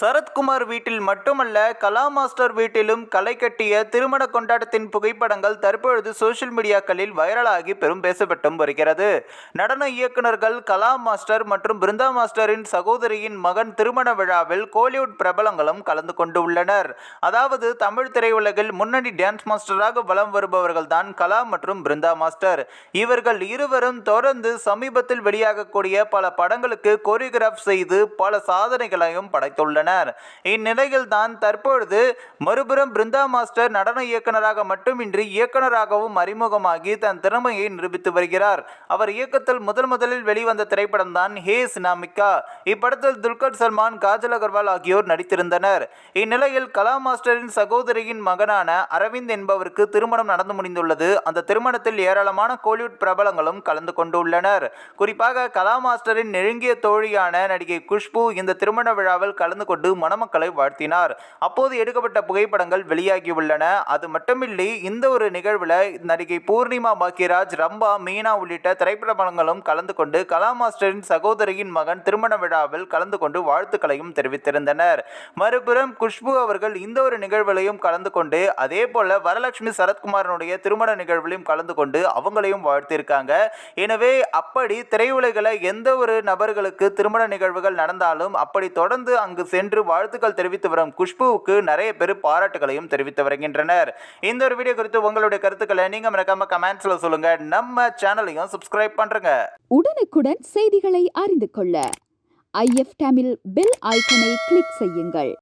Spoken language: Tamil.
சரத்குமார் வீட்டில் மட்டுமல்ல கலா மாஸ்டர் வீட்டிலும் களை கட்டிய திருமண கொண்டாட்டத்தின் புகைப்படங்கள் தற்பொழுது சோஷியல் மீடியாக்களில் வைரலாகி பெரும் பேசப்பட்டும் வருகிறது. நடன இயக்குனர்கள் கலா மாஸ்டர் மற்றும் பிருந்தா மாஸ்டரின் சகோதரியின் மகன் திருமண விழாவில் கோலிவுட் பிரபலங்களும் கலந்து கொண்டு உள்ளனர். அதாவது தமிழ் திரையுலகில் முன்னணி டான்ஸ் மாஸ்டராக வலம் வருபவர்கள் தான் கலா மற்றும் பிருந்தா மாஸ்டர். இவர்கள் இருவரும் தொடர்ந்து சமீபத்தில் வெளியாகக்கூடிய பல படங்களுக்கு கோரியோகிராஃப் செய்து பல சாதனைகளையும் படைத்துள்ளனர். இந்நிலையில் தான் தற்பொழுது மறுபுறம் பிருந்தா மாஸ்டர் நடன இயக்குனராக மட்டுமின்றி இயக்குனராகவும் அறிமுகமாகி தன் திறமையை நிரூபித்து வருகிறார். அவர் இயக்கத்தில் முதல் முதலில் வெளிவந்த திரைப்படம் தான் ஹே சினாமிகா இப்படத்தில் துல்கர் சல்மான் காஜல் அகர்வால் ஆகியோர் நடித்திருந்தனர். இந்நிலையில் கலா மாஸ்டரின் சகோதரியின் மகனான அரவிந்த் என்பவருக்கு திருமணம் நடந்து முடிந்துள்ளது. அந்த திருமணத்தில் ஏராளமான கோலிவுட் பிரபலங்களும் கலந்து கொண்டுள்ளனர். குறிப்பாக கலா மாஸ்டரின் நெருங்கிய தோழியான நடிகை குஷ்பு இந்த திருமண விழாவில் கலந்து கொண்டு மணமக்களை வாழ்த்தினார். அப்போது எடுக்கப்பட்ட புகைப்படங்கள் வெளியாகியுள்ளன. அது மட்டுமின்றி இந்த ஒரு நிகழ்வில் நடிகை பூர்ணிமா பாக்கியராஜ் ரம்பா மீனா உள்ளிட்ட திரைப்படங்களும் கலந்து கொண்டு கலா மாஸ்டரின் சகோதரியின் மகன் திருமண விழாவில் கலந்து கொண்டு வாழ்த்துக்களையும் தெரிவித்திருந்தனர். மறுபுறம் குஷ்பு அவர்கள் இந்த ஒரு நிகழ்விலையும் கலந்து கொண்டு அதே போல வரலட்சுமி சரத்குமாரனுடைய திருமண நிகழ்விலையும் கலந்து கொண்டு அவங்களையும் வாழ்த்திருக்காங்க. எனவே அப்படி திரையுலகில் எந்த ஒரு நபர்களுக்கு திருமண நிகழ்வுகள் நடந்தாலும் அப்படி தொடர்ந்து அங்கு சென்று வாழ்த்துக்கள் தெரிவித்து வரும் குஷ்புவுக்கு நிறைய பேர் பாராட்டுகளையும் தெரிவித்து வருகின்றனர். இந்த ஒரு வீடியோ குறித்து உங்களுடைய கருத்துக்களை நீங்க மறக்காம கமெண்ட்ஸ்ல சொல்லுங்க. நம்ம சேனலையும் சப்ஸ்கிரைப் பண்றங்க. உடனுக்குடன் செய்திகளை அறிந்து கொள்ள. ஐஎஃப் தமிழ் பெல் ஐக்கனை கிளிக் செய்யுங்கள்.